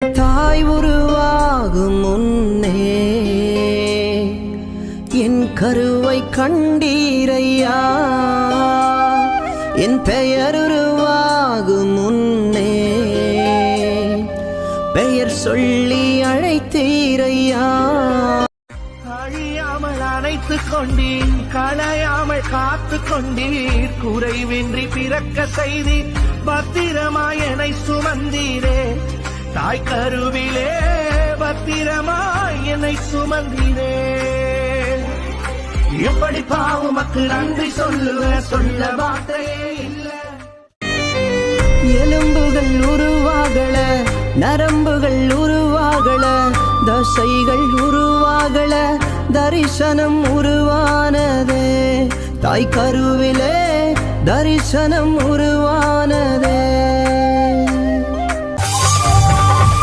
தாய் உருவாகும் முன்னே என் கருவை கண்டீரையா? என் பெயர் உருவாகும் முன்னே பெயர் சொல்லி அழைத்தீரையா? அழியாமல் அணைத்துக் கொண்டீர் களையாமல் காத்து கொண்டீர். குறைவின்றி பிறக்க செய்தி பத்திரமாயனை என்னை சுமந்தீரே தாய் கருவிலே பத்திரமாய் என்னை சுமந்தினே எப்படி பாவமக்கு நன்றி சொல்லுவ சொல்ல வார்த்தையே இல்ல. எலும்புகள் உருவாகல நரம்புகள் உருவாகல தசைகள் உருவாகல தரிசனம் உருவானதே. தாய் கருவிலே தரிசனம் உருவானதே.